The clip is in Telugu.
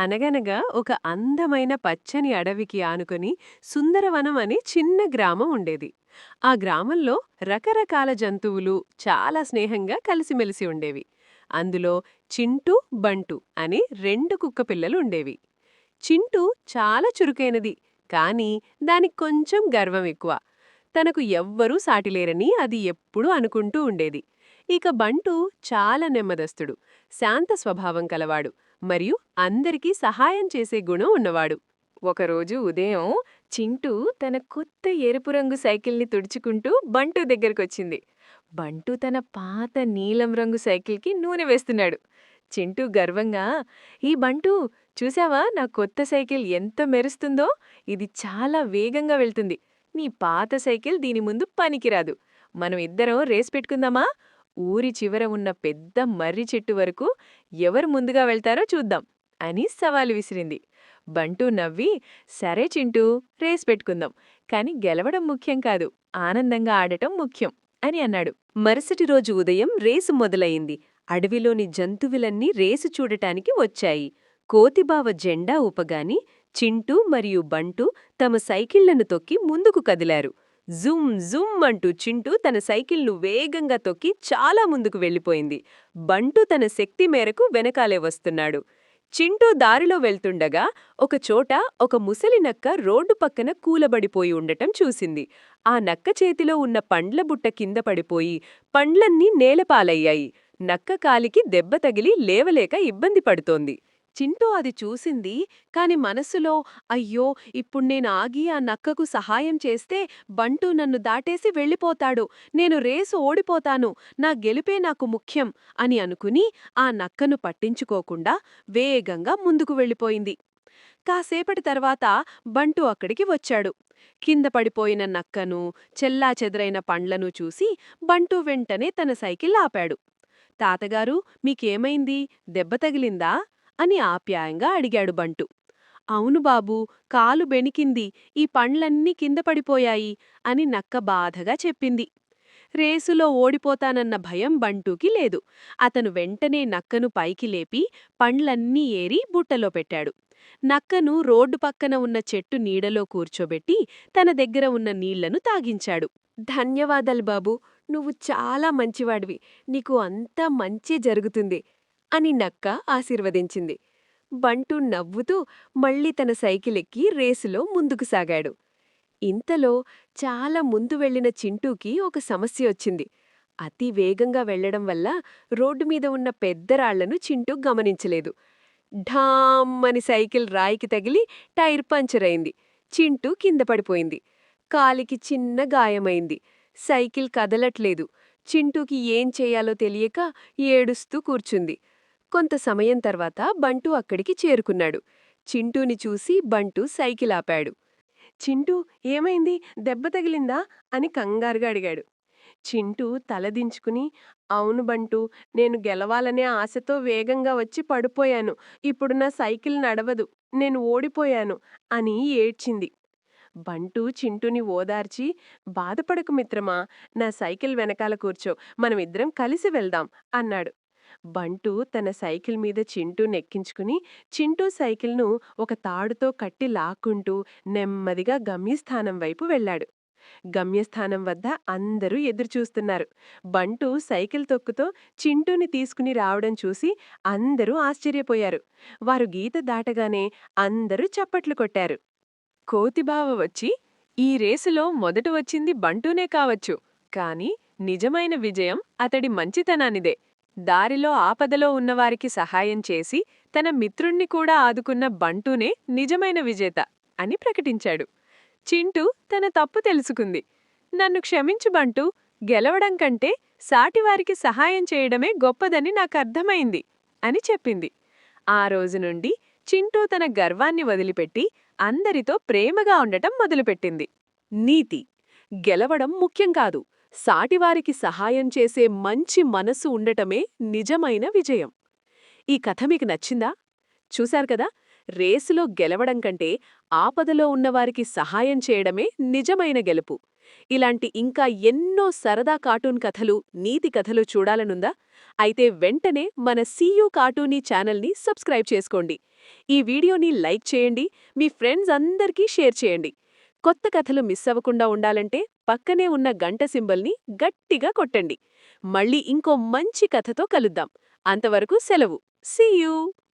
అనగనగా ఒక అందమైన పచ్చని అడవికి ఆనుకొని సుందరవనం అనే చిన్న గ్రామం ఉండేది. ఆ గ్రామంలో రకరకాల జంతువులు చాలా స్నేహంగా కలిసిమెలిసి ఉండేవి. అందులో చింటూ బంటు అనే రెండు కుక్క పిల్లలు ఉండేవి. చింటూ చాలా చురుకైనది కాని దానికి కొంచెం గర్వం ఎక్కువ. తనకు ఎవ్వరూ సాటిలేరని అది ఎప్పుడూ అనుకుంటూ ఉండేది. ఇక బంటు చాలా నెమ్మదస్తుడు శాంత స్వభావం కలవాడు. మరియు అందరికీ సహాయం చేసే గుణం ఉన్నవాడు. ఒకరోజు ఉదయం చింటూ తన కొత్త ఎరుపు రంగు సైకిల్ని తుడుచుకుంటూ బంటు దగ్గరకొచ్చింది. బంటు తన పాత నీలం రంగు సైకిల్కి నూనె వేస్తున్నాడు. చింటూ గర్వంగా ఈ బంటు చూసావా నా కొత్త సైకిల్ ఎంత మెరుస్తుందో? ఇది చాలా వేగంగా వెళ్తుంది. నీ పాత సైకిల్ దీని ముందు పనికిరాదు. మనం ఇద్దరం రేస్ పెట్టుకుందామా? ఊరి చివర ఉన్న పెద్ద మర్రి చెట్టు వరకు ఎవరు ముందుగా వెళ్తారో చూద్దాం అని సవాలు విసిరింది. బంటూ నవ్వి సరే చింటూ రేస్ పెట్టుకుందాం. కాని గెలవడం ముఖ్యం కాదు ఆనందంగా ఆడటం ముఖ్యం అని అన్నాడు. మరుసటి రోజు ఉదయం రేసు మొదలయింది అడవిలోని జంతువులన్నీ రేసు చూడటానికి వచ్చాయి. కోతిబావ జెండా ఊపగాని చింటూ మరియు బంటూ తమ సైకిళ్ళను తొక్కి ముందుకు కదిలారు. జుమ్ జుమ్ అంటూ చింటూ తన సైకిల్ను వేగంగా తొక్కి చాలా ముందుకు వెళ్ళిపోయింది. బంటు తన శక్తి మేరకు వెనకాలే వస్తున్నాడు. చింటూ దారిలో వెళ్తుండగా ఒకచోట ఒక ముసలి నక్క రోడ్డు పక్కన కూలబడిపోయి ఉండటం చూసింది. ఆ నక్క చేతిలో ఉన్న పండ్ల బుట్ట కింద పడిపోయి పండ్లన్నీ నేలపాలయ్యాయి. నక్క కాలికి దెబ్బ తగిలి లేవలేక ఇబ్బంది పడుతోంది. చింటూ అది చూసింది. కాని మనసులో అయ్యో ఇప్పుడు నేను ఆగి ఆ నక్కకు సహాయం చేస్తే బంటూ నన్ను దాటేసి వెళ్ళిపోతాడు. నేను రేసు ఓడిపోతాను. నా గెలిపే నాకు ముఖ్యం అని అనుకుని ఆ నక్కను పట్టించుకోకుండా వేగంగా ముందుకు వెళ్ళిపోయింది. కాసేపటి తర్వాత బంటు అక్కడికి వచ్చాడు. కింద పడిపోయిన నక్కను చెల్లా చెదరైన పండ్లను చూసి బంటు వెంటనే తన సైకిల్ ఆపాడు. తాతగారు మీకేమైంది? దెబ్బ తగిలిందా? అని ఆప్యాయంగా అడిగాడు బంటు. అవును బాబూ కాలు బెణికింది ఈ పండ్లన్నీ కింద పడిపోయాయి అని నక్క బాధగా చెప్పింది. రేసులో ఓడిపోతానన్న భయం బంటూకి లేదు. అతను వెంటనే నక్కను పైకి లేపి పండ్లన్నీ ఏరి బుట్టలో పెట్టాడు. నక్కను రోడ్డు పక్కన ఉన్న చెట్టు నీడలో కూర్చోబెట్టి తన దగ్గర ఉన్న నీళ్ళను తాగించాడు. ధన్యవాదాలు బాబూ నువ్వు చాలా మంచివాడివి. నీకు అంతా మంచి జరుగుతుంది. అని నక్క ఆశీర్వదించింది. బంటు నవ్వుతూ మళ్ళీ తన సైకిలెక్కి రేసులో ముందుకు సాగాడు. ఇంతలో చాలా ముందు వెళ్ళిన చింటూకి ఒక సమస్య వచ్చింది. అతి వేగంగా వెళ్ళడం వల్ల రోడ్డు మీద ఉన్న పెద్ద రాళ్ళను చింటూ గమనించలేదు. ఢామ్ అని సైకిల్ రాయికి తగిలి టైర్ పంచర్ అయింది. చింటూ కింద పడిపోయింది. కాలికి చిన్న గాయమైంది. సైకిల్ కదలట్లేదు. చింటూకి ఏం చేయాలో తెలియక ఏడుస్తూ కూర్చుంది. కొంత సమయం తర్వాత బంటు అక్కడికి చేరుకున్నాడు. చింటూని చూసి బంటు సైకిల్ ఆపాడు చింటూ ఏమైంది? దెబ్బ తగిలిందా? అని కంగారుగా అడిగాడు. చింటూ తలదించుకుని అవును బంటూ నేను గెలవాలనే ఆశతో వేగంగా వచ్చి పడిపోయాను. ఇప్పుడు నా సైకిల్ నడవదు. నేను ఓడిపోయాను అని ఏడ్చింది. బంటూ చింటూని ఓదార్చి బాధపడకు మిత్రమా నా సైకిల్ వెనకాల కూర్చో. మనమిద్దరం కలిసి వెళ్దాం అన్నాడు. బంటు తన సైకిల్ మీద చింటూ నెక్కించుకుని చింటూ సైకిల్ను ఒక తాడుతో కట్టి లాక్కుంటూ నెమ్మదిగా గమ్యస్థానం వైపు వెళ్ళాడు గమ్యస్థానం వద్ద అందరూ ఎదురుచూస్తున్నారు. బంటు సైకిల్ తొక్కుతో చింటూని తీసుకుని రావడం చూసి అందరూ ఆశ్చర్యపోయారు. వారు గీత దాటగానే అందరూ చప్పట్లు కొట్టారు. కోతిబావ వచ్చి ఈ రేసులో మొదట వచ్చింది బంటూనే కావచ్చు. కాని నిజమైన విజయం అతడి మంచితనానిదే. దారిలో ఆపదలో ఉన్నవారికి సహాయం చేసి తన మిత్రుణ్ణి కూడా ఆదుకున్న బంటూనే నిజమైన విజేత అని ప్రకటించాడు. చింటూ తన తప్పు తెలుసుకుంది. నన్ను క్షమించు బంటూ గెలవడం కంటే సాటివారికి సహాయం చేయడమే గొప్పదని నాకర్థమైంది అని చెప్పింది. ఆ రోజు నుండి చింటూ తన గర్వాన్ని వదిలిపెట్టి అందరితో ప్రేమగా ఉండటం మొదలుపెట్టింది. నీతి గెలవడం ముఖ్యం కాదు. సాటివారికి సహాయం చేసే మంచి మనసు ఉండటమే నిజమైన విజయం. ఈ కథ మీకు నచ్చిందా? చూశారు కదా రేసులో గెలవడం కంటే ఆపదలో ఉన్నవారికి సహాయం చేయడమే నిజమైన గెలుపు. ఇలాంటి ఇంకా ఎన్నో సరదా కార్టూన్ కథలు నీతి కథలు చూడాలనుందా? అయితే వెంటనే మన సీయూ కార్టూనీ ఛానల్ని సబ్స్క్రైబ్ చేసుకోండి. ఈ వీడియోని లైక్ చేయండి మీ ఫ్రెండ్స్ అందరికీ షేర్ చేయండి. కొత్త కథలు మిస్ అవ్వకుండా ఉండాలంటే పక్కనే ఉన్న గంట సింబల్ని గట్టిగా కొట్టండి. మళ్ళీ ఇంకో మంచి కథతో కలుద్దాం. అంతవరకు సెలవు. సీయూ